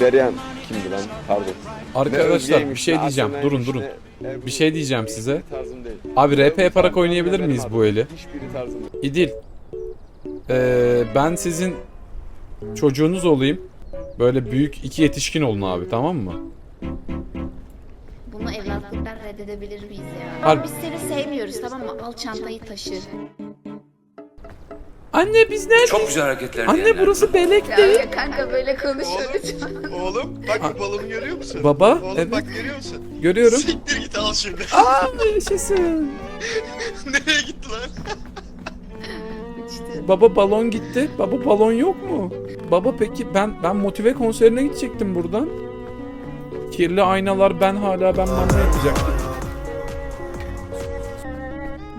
Deryan kimdi lan? Pardon. Arkadaşlar bir Özge'ymiş, şey ne diyeceğim. Durun durun. Bir şey diyeceğim size. Tarzım değil. Abi RP yaparak oynayabilir miyiz bu eli? Hiçbiri tarzım değil. İdil. Ee, ben sizin çocuğunuz olayım. Böyle büyük iki yetişkin olun abi tamam mı? Bunu evlatlıktan reddedebilir miyiz ya? Harbi- Biz seni sevmiyoruz tamam mı? Al çantayı taşı. Anne biz nerede? Çok güzel hareketler Anne diyenler. burası belek değil. ya kanka böyle konuşuyor lütfen. Oğlum bak bu balonu görüyor musun? Baba, Oğlum evet. bak görüyor musun? Görüyorum. Siktir git al şimdi. Aa yaşasın. Nereye gitti lan? İşte Baba balon gitti. Baba balon yok mu? Baba peki ben ben motive konserine gidecektim buradan. Kirli aynalar ben hala ben mamla yapacaktım.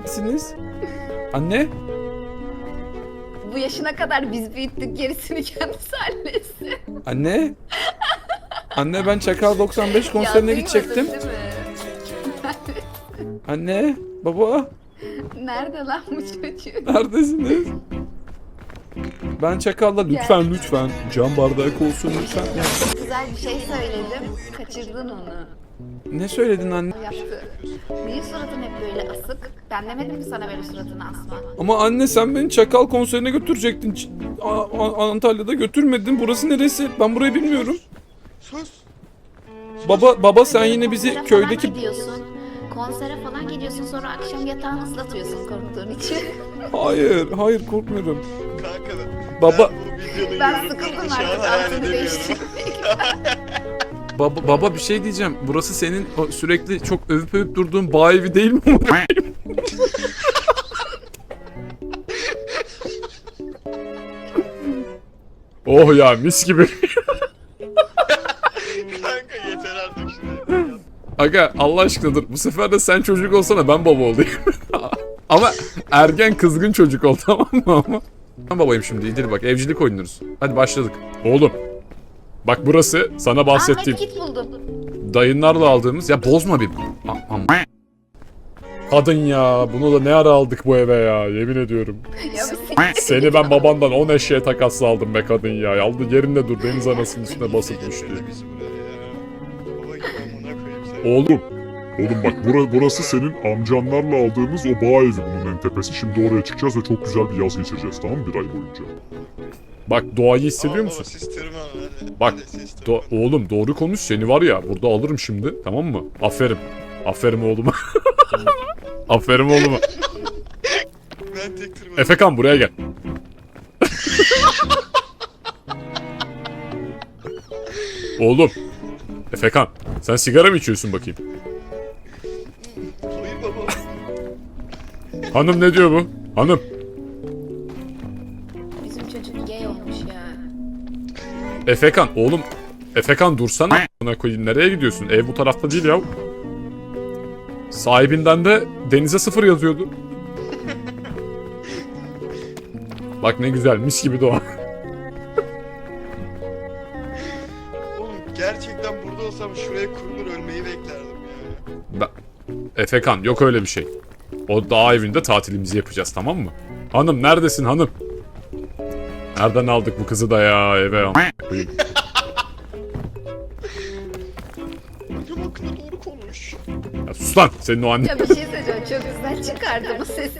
Misiniz? Anne? Bu yaşına kadar biz büyüttük gerisini kendisi halletsin. Anne? Anne ben Çakal 95 konserine Ya, gidecektim. duymadın değil mi? Anne? Baba? Nerede lan bu çocuk? Neredesiniz? Ben Çakal'la lütfen lütfen cam bardak olsun lütfen. Güzel bir şey söyledim. Kaçırdın onu. Ne söyledin anne? Yaptı. Niye suratın hep böyle asık? Ben demedim mi sana böyle suratını asma? Ama anne sen beni Çakal konserine götürecektin. Ç- A- A- Antalya'da götürmedin. Burası neresi? Ben burayı bilmiyorum. Sus. Baba baba sen yine bizi Konsere köydeki falan gidiyorsun. Konsere falan gidiyorsun sonra akşam yatağını ıslatıyorsun korktuğun için. Hayır, hayır korkmuyorum. Kanka Baba ben bu videonun ben yorumlarını sıkıldım şu an artık hayal altını edemiyorum. değiştirmek. baba baba bir şey diyeceğim. Burası senin o sürekli çok övüp övüp durduğun bağ evi değil mi? oh ya mis gibi. Kanka yeter artık şimdi. Aga Allah aşkına dur. Bu sefer de sen çocuk olsana ben baba olayım. ama ergen kızgın çocuk ol tamam mı ama? Ben babayım şimdi İdil bak evcilik oynuyoruz. Hadi başladık. Oğlum. Bak burası sana bahsettiğim Ahmet kit buldum. dayınlarla aldığımız ya bozma bir. Kadın ya bunu da ne ara aldık bu eve ya yemin ediyorum. Seni ben babandan 10 eşeğe takasla aldım be kadın ya. Aldı yerinde dur deniz anasının üstüne basıp düştü. Oğlum Oğlum bak bura, burası senin amcanlarla aldığımız o bağ evi bunun en tepesi. Şimdi oraya çıkacağız ve çok güzel bir yaz geçireceğiz tamam mı bir ay boyunca? bak doğayı hissediyor musun? Bak. Do- oğlum doğru konuş seni var ya burada alırım şimdi tamam mı? Aferin. Aferin oğluma. Aferin oğluma. Ben tek tırmanırım. Efekan buraya gel. oğlum. Efekan sen sigara mı içiyorsun bakayım? Hanım ne diyor bu? Hanım. Bizim çocuk gay olmuş ya. Efekan oğlum. Efekan dursana. Buna koyayım nereye gidiyorsun? Ev bu tarafta değil ya. Sahibinden de denize sıfır yazıyordu. Bak ne güzel mis gibi doğa. Oğlum gerçekten burada olsam şuraya kurulur ölmeyi beklerdim ya. Ben- Efekan yok öyle bir şey. O dağ evinde tatilimizi yapacağız tamam mı? Hanım neredesin hanım? Nereden aldık bu kızı da ya eve? am- koyayım. Annem hakkında doğru konuş. Ya sus lan senin o annen. Ya bir şey söyleyeceğim çok güzel çıkardı bu sesi.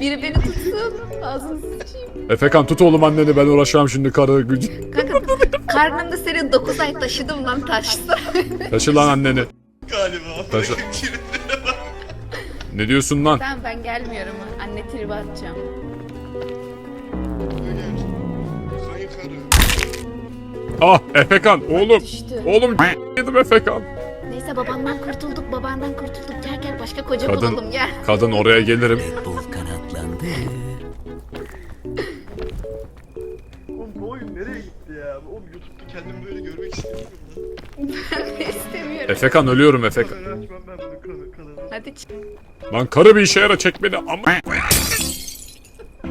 Biri beni tutsun. Ağzını sıçayım. Efekan tut oğlum anneni ben uğraşamam şimdi karı gücü. Kanka karnımda seni 9 ay taşıdım lan taşsa. Taşı lan anneni. Galiba. Triplere bak. Ne diyorsun lan? Tamam ben gelmiyorum. Anne tribe atacağım. Öyle. Kayın karı. Ah Efekan oğlum. Düştü. Oğlum yedim Efekan. Neyse babandan kurtulduk. Babandan kurtulduk. Gel gel başka koca Kadın- bulalım gel. Kadın oraya gelirim. Bul kanatlandı. Bu oyun nereye gitti ya? Oğlum YouTube'da kendimi böyle görmek istemiyorum lan. Ben de istemiyorum. Efekan ölüyorum Efekan. Açmam ben bunu kanalı kanalı. Hadi çık. Lan karı bir işe yara çek beni ama.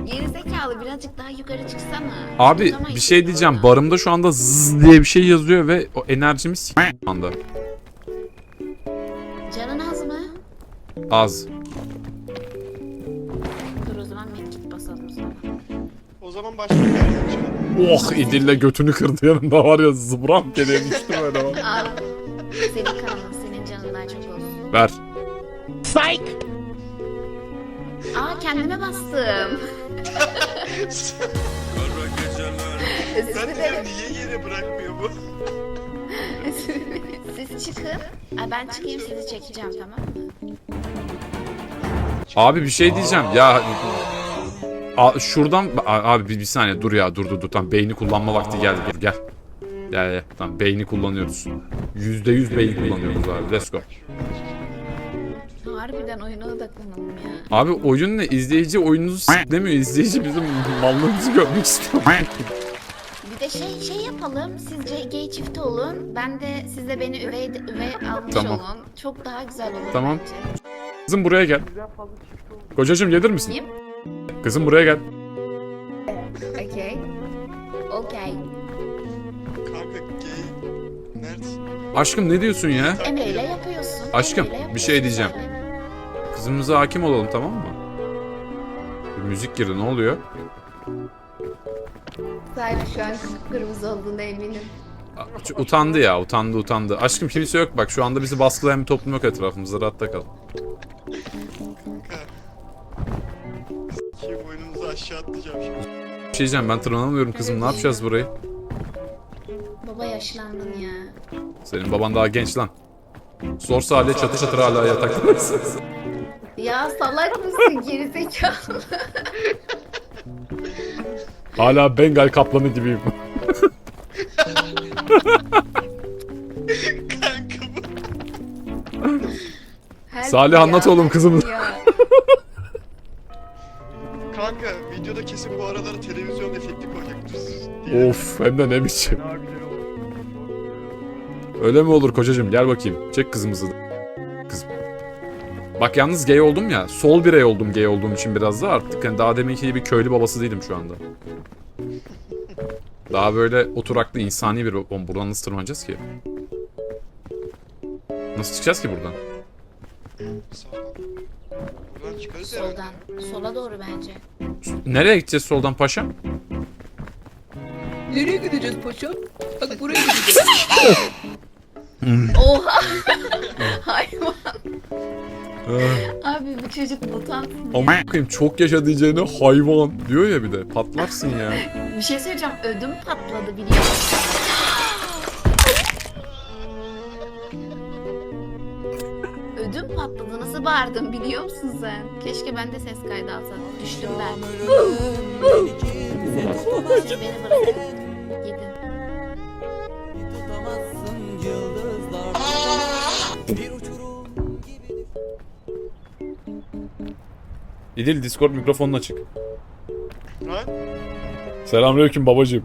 Geri zekalı birazcık daha yukarı çıksana. Abi Tutamayız bir şey diyeceğim. orada. Barımda şu anda zzz diye bir şey yazıyor ve o enerjimi s- şu anda. Canın az mı? Az. Başka bir yerden. Oh İdil'le götünü kırdı yanında var ya zıbram geliyor düştü böyle bak. Al. Senin kanın, senin canından çok olsun. Ver. Aa kendime bastım. Özür Ben de dilerim. niye yere bırakmıyor bu? Özür dilerim. Siz çıkın. Aa, ben çıkayım sizi çekeceğim tamam mı? Abi bir şey diyeceğim ya. A- şuradan A- abi bir, bir saniye dur ya dur dur dur tamam beyni kullanma vakti geldi dur gel. Gel gel tamam beyni kullanıyoruz. Yüzde yüz beyin kullanıyoruz abi let's go. Harbiden oyuna odaklanalım ya. Abi oyun ne? İzleyici oyununuzu s**lemiyor. İzleyici bizim mallığımızı görmek istiyor. Bir de şey şey yapalım. Siz C- gay çifti olun. Ben de siz de beni üvey, üvey almış Tamam. olun. Çok daha güzel olur Tamam. Kızım buraya gel. Kocacığım gelir misin? Kim? Kızım buraya gel. Okey. Okey. Kanka gay. Neredesin? Aşkım ne diyorsun ya? Emre'yle yapıyorsun. Aşkım, Emre'yle bir şey yapıyorsun diyeceğim. sen. Kızımıza hakim olalım tamam mı? Bir müzik girdi ne oluyor? Sahibi şu an kırmızı olduğuna eminim. Ç- Utandı ya utandı utandı. Aşkım kimse yok bak şu anda bizi baskılayan bir toplum yok etrafımızda rahatta kal. Kim oyununuzu aşağı atlayacağım şimdi. Bir şey diyeceğim ben tırmanamıyorum kızım ne yapacağız burayı? Baba yaşlandın ya. Senin baban daha genç lan. Sorsa hale çatı çatır hala yataktasın. Ya salak mısın gerizekalı? hala Bengal kaplanı gibiyim. Kanka bu. Her Salih, anlat oğlum kızımız. ya. Kanka videoda kesin bu aralara televizyon efekti koyacaktır. of hem de ne biçim. Daha güzel olur. Öyle mi olur kocacığım gel bakayım. Çek kızımızı. Kızım. Bak yalnız gay oldum ya. Sol birey oldum gay olduğum için biraz da artık. Hani daha deminki gibi köylü babası değilim şu anda. Daha böyle oturaklı insani bir Oğlum buradan nasıl tırmanacağız ki? Nasıl çıkacağız ki buradan? Buradan çıkarız herhalde. Soldan. Sola doğru bence. Nereye gideceğiz soldan paşa? Nereye gideceğiz paşam? Bak buraya gideceğiz. Oha! Hayvan. Abi bu çocuk mutant. Ama koyayım çok yaşa diyeceğine hayvan diyor ya bir de. Patlarsın ya. Bir şey söyleyeceğim. Ödüm patladı biliyor musun? Patladı. Nasıl bağırdım biliyor musun sen? Keşke ben de ses kaydı alsam. Düştüm ben. Siz beni bırakın. Gidin. İdil Discord mikrofonun açık. Lan Selamünaleyküm babacığım.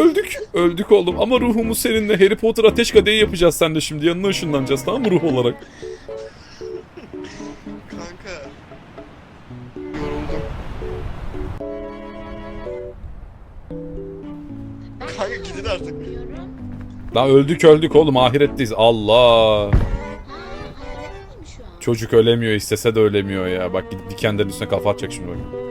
Öldük. Öldük oğlum ama ruhumuz seninle Harry Potter ateş kadehi yapacağız sen de şimdi yanına ışınlanacağız tamam mı ruh olarak? Kanka. Yoruldum. Kanka gidin artık. Daha öldük öldük oğlum ahiretteyiz. Allah. Çocuk ölemiyor istese de ölemiyor ya. Bak gidip dikenlerin üstüne kafa atacak şimdi bak.